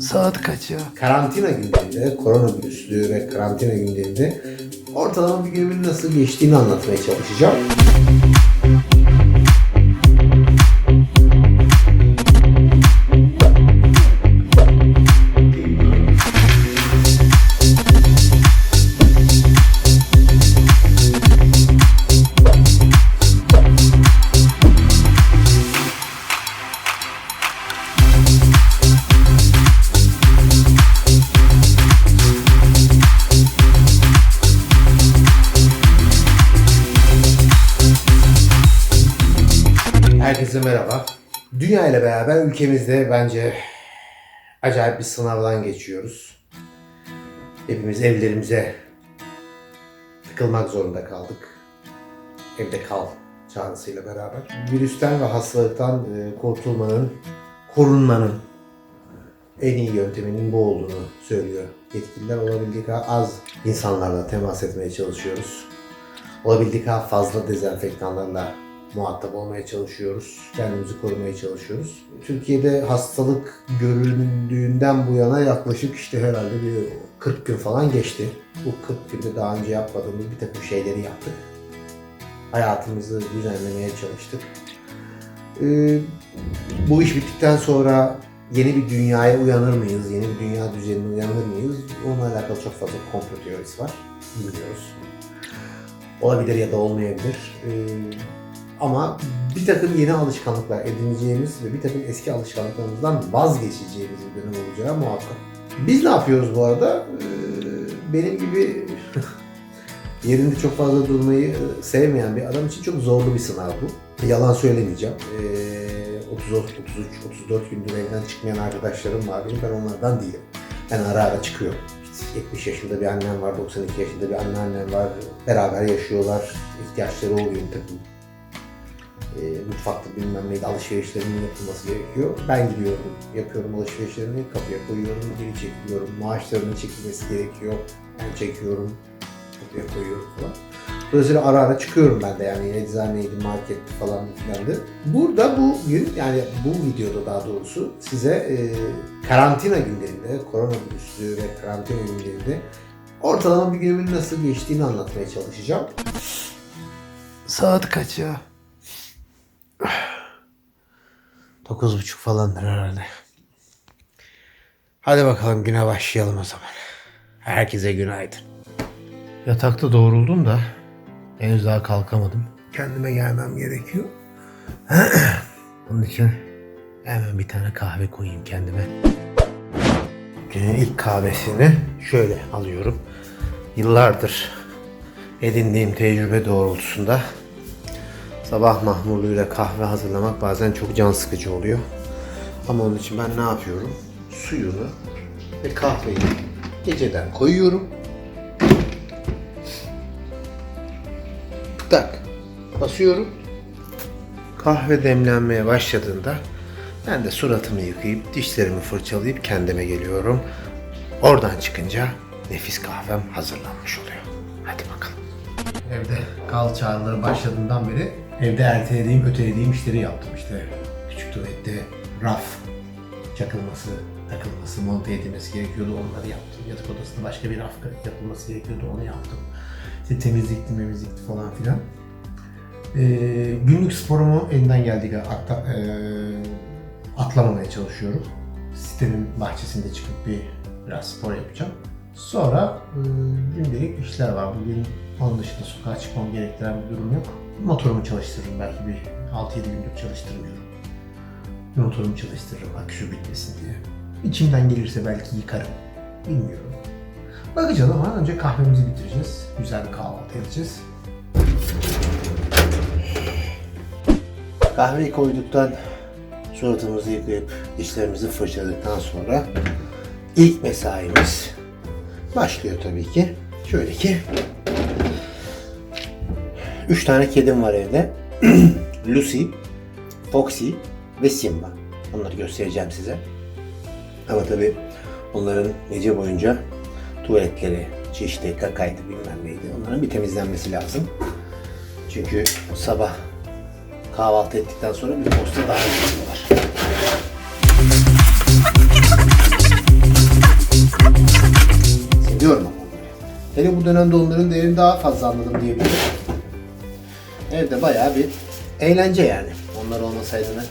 Saat kaç ya? Karantina günlerinde, koronavirüslü ve karantina günlerinde ortalama bir günümün nasıl geçtiğini anlatmaya çalışacağım. Dünya ile beraber ülkemizde bence acayip bir sınavdan geçiyoruz. Hepimiz evlerimize tıkılmak zorunda kaldık. Evde kal çağrısıyla beraber. Virüsten ve hastalıktan e, kurtulmanın, korunmanın en iyi yönteminin bu olduğunu söylüyor yetkililer. Olabildiği kadar az insanlarla temas etmeye çalışıyoruz. Olabildiği kadar fazla dezenfektanlarla muhatap olmaya çalışıyoruz. Kendimizi korumaya çalışıyoruz. Türkiye'de hastalık görüldüğünden bu yana yaklaşık işte herhalde bir 40 gün falan geçti. Bu 40 günde daha önce yapmadığımız bir takım şeyleri yaptık. Hayatımızı düzenlemeye çalıştık. Ee, bu iş bittikten sonra yeni bir dünyaya uyanır mıyız? Yeni bir dünya düzenine uyanır mıyız? Onunla alakalı çok fazla komplo teorisi var. Bilmiyoruz. Olabilir ya da olmayabilir. Ee, ama bir takım yeni alışkanlıklar edineceğimiz ve bir takım eski alışkanlıklarımızdan vazgeçeceğimiz bir dönem olacağı muhakkak. Biz ne yapıyoruz bu arada? Ee, benim gibi yerinde çok fazla durmayı e, sevmeyen bir adam için çok zorlu bir sınav bu. Yalan söylemeyeceğim. Ee, 30, 33, 34 gündür evden çıkmayan arkadaşlarım var benim. Ben onlardan değilim. Ben ara ara çıkıyorum. İşte 70 yaşında bir annem var, 92 yaşında bir anneannem var. Beraber yaşıyorlar. İhtiyaçları oluyor takım e, mutfakta bilmem neydi alışverişlerinin yapılması gerekiyor. Ben gidiyorum, yapıyorum alışverişlerimi, kapıya koyuyorum, geri çekiliyorum. Maaşlarının çekilmesi gerekiyor. Ben çekiyorum, kapıya koyuyorum falan. Dolayısıyla ara ara çıkıyorum ben de yani eczaneydi, marketti falan filandı. Burada bugün yani bu videoda daha doğrusu size e, karantina günlerinde, koronavirüslü ve karantina günlerinde ortalama bir günümün nasıl geçtiğini anlatmaya çalışacağım. Saat kaç ya? Dokuz buçuk falandır herhalde. Hadi bakalım güne başlayalım o zaman. Herkese günaydın. Yatakta doğruldum da henüz daha kalkamadım. Kendime gelmem gerekiyor. Onun için hemen bir tane kahve koyayım kendime. Günün ilk kahvesini şöyle alıyorum. Yıllardır edindiğim tecrübe doğrultusunda Sabah mahmurluğuyla kahve hazırlamak bazen çok can sıkıcı oluyor. Ama onun için ben ne yapıyorum? Suyunu ve kahveyi geceden koyuyorum. Tak. Basıyorum. Kahve demlenmeye başladığında ben de suratımı yıkayıp dişlerimi fırçalayıp kendime geliyorum. Oradan çıkınca nefis kahvem hazırlanmış oluyor. Hadi bakalım. Evde kal çağrıları başladığından beri evde ertelediğim, ötelediğim işleri yaptım. İşte küçük tuvalette raf çakılması, takılması, monte edilmesi gerekiyordu. Onları yaptım. Yatak odasında başka bir raf yapılması gerekiyordu. Onu yaptım. İşte temizlikti, memizlikti falan filan. Ee, günlük sporumu elinden geldiği kadar atla- ee, atlamamaya çalışıyorum. Sitenin bahçesinde çıkıp bir biraz spor yapacağım. Sonra e, gündelik işler var. Bugün onun dışında sokağa çıkmam gerektiren bir durum yok. Motorumu çalıştırırım belki bir 6-7 gündür çalıştırmıyorum. Motorumu çalıştırırım aküsü bitmesin diye. İçimden gelirse belki yıkarım. Bilmiyorum. Bakacağız ama önce kahvemizi bitireceğiz. Güzel bir kahvaltı edeceğiz. Kahveyi koyduktan, suratımızı yıkayıp dişlerimizi fırçaladıktan sonra ilk mesaimiz başlıyor tabii ki. Şöyle ki Üç tane kedim var evde. Lucy, Foxy ve Simba. Onları göstereceğim size. Ama tabi onların gece boyunca tuvaletleri, çişte, kakaydı bilmem neydi. Onların bir temizlenmesi lazım. Çünkü sabah kahvaltı ettikten sonra bir posta daha yapıyorlar. Seviyorum ama onları. Hele bu dönemde onların değerini daha fazla anladım diyebilirim. Evde bayağı bir eğlence yani. Onlar olmasaydı ne?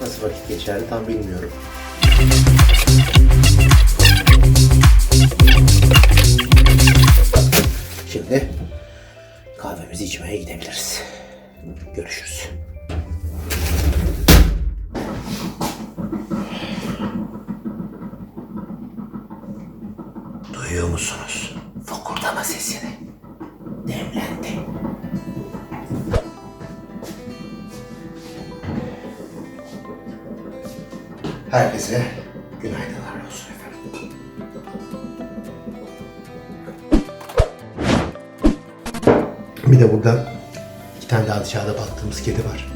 Nasıl vakit geçerdi tam bilmiyorum. Şimdi kahvemizi içmeye gidebiliriz. Görüşürüz. Duyuyor musunuz? Herkese günaydınlar olsun efendim. Bir de burada iki tane daha dışarıda baktığımız kedi var.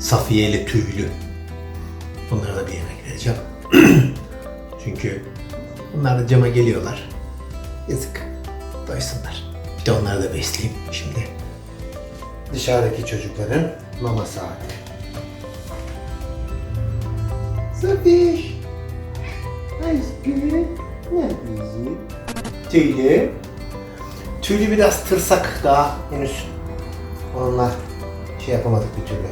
Safiye ile Tüylü. Bunlara da bir yemek vereceğim. Çünkü bunlar da cama geliyorlar. Yazık. Doysunlar. Bir de onları da besleyeyim şimdi. Dışarıdaki çocukların mama saati. Safiş. Aşkım. Neredesin? Tüylü. Tüylü biraz tırsak daha henüz. Onunla şey yapamadık bir türlü.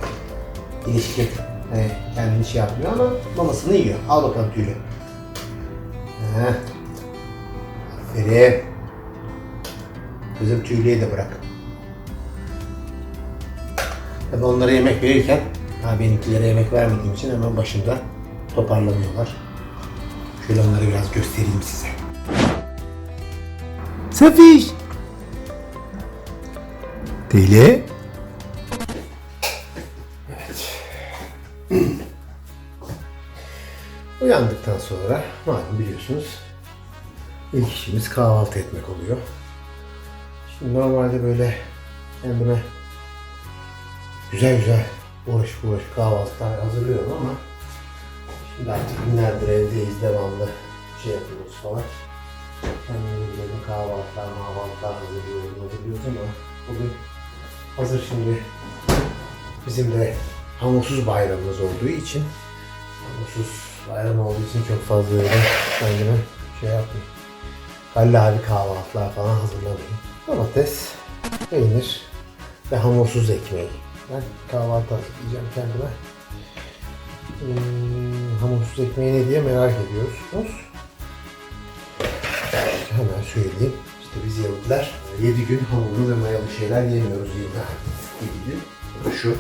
İlişki e, kendini şey yapmıyor ama mamasını yiyor. Al bakalım Tüylü. Heh. Aferin. Kızım Tüylü'ye de bırak. Tabii onlara yemek verirken ha benimkilere yemek vermediğim için hemen başımda toparlanıyorlar. Şöyle onları biraz göstereyim size. Safiş! Deli. Evet. Uyandıktan sonra malum biliyorsunuz ilk işimiz kahvaltı etmek oluyor. Şimdi normalde böyle kendime güzel güzel uğraşıp uğraşıp kahvaltılar hazırlıyorum ama artık günlerdir evdeyiz devamlı şey yapıyoruz falan. Kendimize kahvaltılar, mahvaltılar hazırlıyoruz, hazırlıyoruz ama bugün hazır şimdi bizim de hamursuz bayramımız olduğu için hamursuz bayram olduğu için çok fazla öyle kendime şey yapmayayım. Kallavi kahvaltılar falan hazırlamayayım. Domates, peynir ve hamursuz ekmeği. Ben kahvaltı hazırlayacağım kendime. Hmm, hamursuz ekmeği ne diye merak ediyorsunuz. Hemen söyleyeyim. İşte biz Yahudiler 7 gün hamurlu ve mayalı şeyler yemiyoruz yılda. 7 gün. Bu da şu.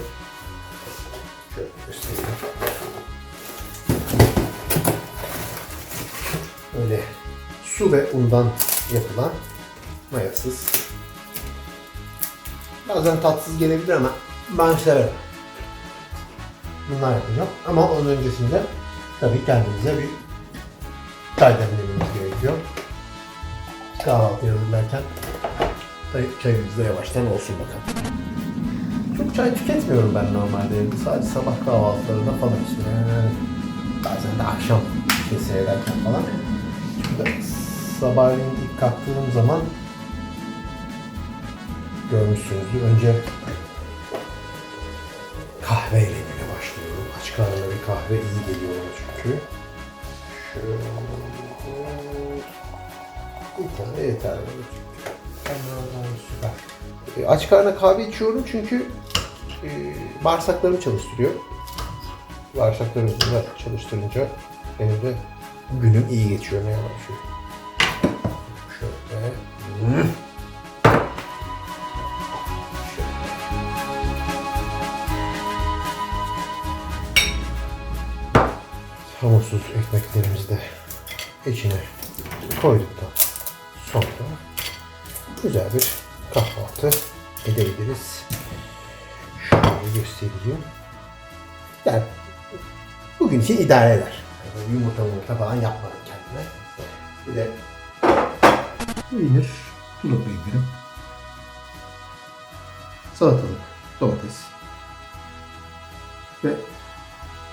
Şöyle göstereyim. Böyle su ve undan yapılan mayasız. Bazen tatsız gelebilir ama ben severim. Bunlar yapacağım. Ama onun öncesinde tabii kendimize bir çay demlememiz gerekiyor. Kahvaltı hazırlarken çayımız da yavaştan olsun bakalım. Çok çay tüketmiyorum ben normalde. Sadece sabah kahvaltılarında falan işte. Bazen de akşam şey seyrederken falan. Çünkü sabahleyin ilk kalktığım zaman görmüşsünüzdür. Önce kahveyle karnına bir kahve iyi geliyor ona çünkü. Şöyle bir tane yeter bana çünkü. Süper. E, aç karnına kahve içiyorum çünkü e, bağırsaklarımı çalıştırıyor. Bağırsaklarımı da çalıştırınca benim de günüm iyi geçiyor ne yalan söyleyeyim. Şöyle. Hmm. Hamursuz ekmeklerimizi de içine koyduktan sonra güzel bir kahvaltı edebiliriz. Şöyle göstereyim. Yani bugün için idare eder. Yani yumurta yumurta falan yapmadım kendime. Bir de peynir, tulum peynirim. Salatalık, domates. Ve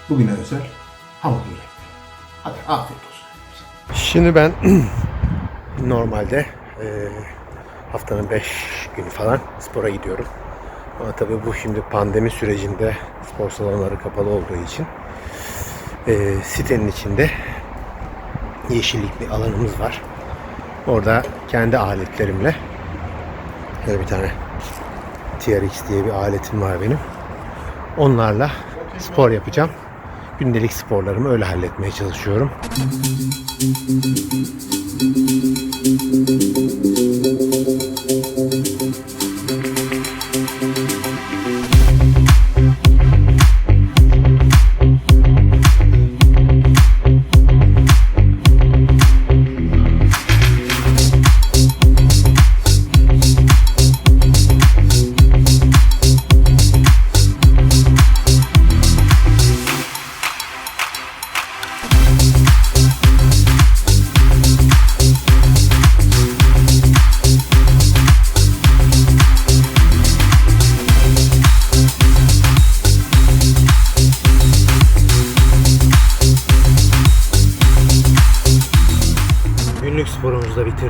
bugüne özel hamurlu ekmek. Hadi afiyet olsun. Şimdi ben normalde e, haftanın 5 günü falan spora gidiyorum. Ama tabii bu şimdi pandemi sürecinde spor salonları kapalı olduğu için e, sitenin içinde yeşillik bir alanımız var. Orada kendi aletlerimle Şöyle bir tane TRX diye bir aletim var benim. Onlarla spor yapacağım. Gündelik sporlarımı öyle halletmeye çalışıyorum. Günlük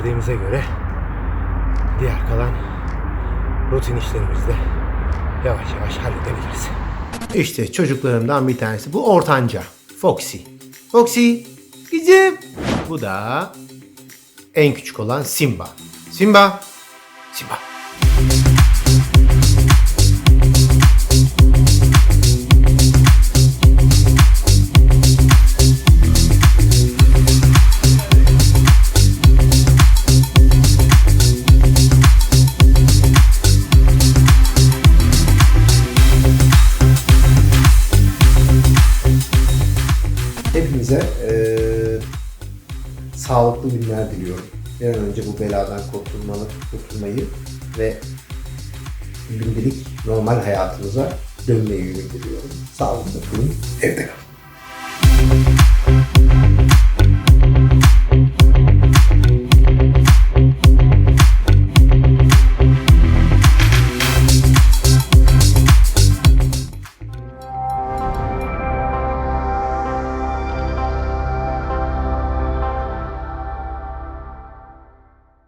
bitirdiğimize göre diğer kalan rutin işlerimizi de yavaş yavaş halledebiliriz. İşte çocuklarımdan bir tanesi. Bu ortanca. Foxy. Foxy. Kızım. Bu da en küçük olan Simba. Simba. Simba. Sağlıklı günler diliyorum. Bir an önce bu beladan kurtulmalı, kurtulmayı ve gündelik normal hayatımıza dönmeyi ümit ediyorum. Sağlıklı kalın, evde kalın.